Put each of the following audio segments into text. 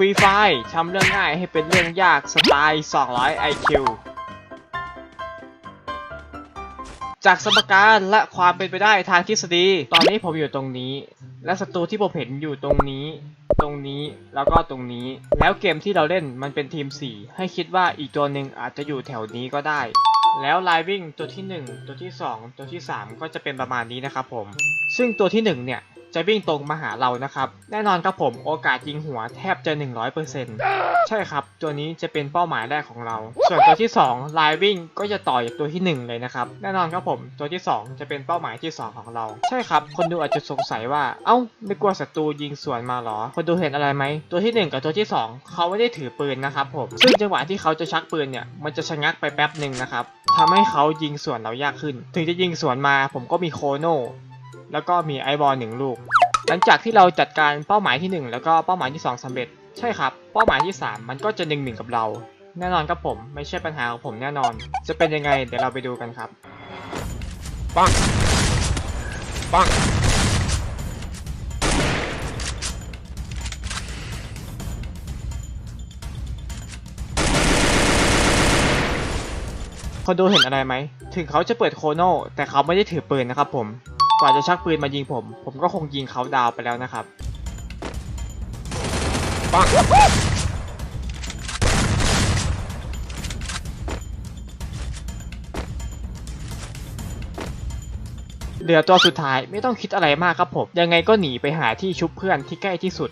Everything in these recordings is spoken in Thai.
ฟรีไฟทำเรื่องง่ายให้เป็นเรื่องยากสไตล์200 IQ จากสมการและความเป็นไปได้ทางทฤษฎี ตอนนี้ผมอยู่ตรงนี้ และศัตรูที่ผมเห็นอยู่ตรงนี้ ตรงนี้แล้วก็ตรงนี้ แล้วเกมที่เราเล่นมันเป็นทีม 4 ให้คิดว่าอีกตัวหนึ่งอาจจะอยู่แถวนี้ก็ได้ แล้วไลวิ่งตัวที่ 1 ตัวที่ 2 ตัวที่ 3 ก็จะเป็นประมาณนี้นะครับผม ซึ่งตัวที่ 1 เนี่ย จะวิ่งตรงมาหาเรานะครับ แน่นอนครับผมโอกาสยิงหัวแทบจะ 100%ใช่ครับ ตัวนี้จะเป็นเป้าหมายแรกของเรา ส่วนตัวที่2ไลวิ่งก็จะต่อจากตัวที่ 1 เลยนะครับ แน่นอนครับผม ตัวที่ 2 จะเป็นเป้าหมายที่ 2 ของเรา ใช่ครับ คนดูอาจจะสงสัยว่า เอ้า ไม่กลัวศัตรูยิงสวนมาหรอ คนดูเห็นอะไรไหม ตัวที่ 1 กับตัวที่ 2 เขาไม่ได้ถือปืนนะครับผม ซึ่งจังหวะที่เขาจะชักปืนเนี่ย มันจะชะงักไปแป๊บหนึ่งนะครับทำให้เขายิงสวนเรายากขึ้น ถึงจะยิงสวนมาผมก็มีโคโน แล้วก็มีไอบอลหนึ่งลูก หลังจากที่เราจัดการเป้าหมายที่ 1 แล้วก็เป้าหมายที่ 2สำเร็จ ใช่ครับ เป้าหมายที่ 3 มันก็จะหนึ่งหนึ่งกับเรา แน่นอนครับผมไม่ใช่ปัญหาของผมแน่นอน จะเป็นยังไงเดี๋ยวเราไปดูกันครับปังปังคนดูเห็นอะไรไหม ถึงเขาจะเปิดโคโน่แต่เขาไม่ได้ถือปืนนะครับผม กว่าจะชักปืนมายิงผม ผมก็คงยิงเขาดาวไปแล้วนะครับปังเหลือตัวสุดท้ายไม่ต้องคิดอะไรมากครับผม ยังไงก็หนีไปหาที่ชุบเพื่อนที่ใกล้ที่สุด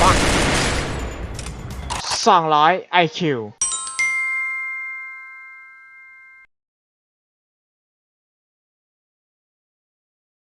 ปัง200 IQ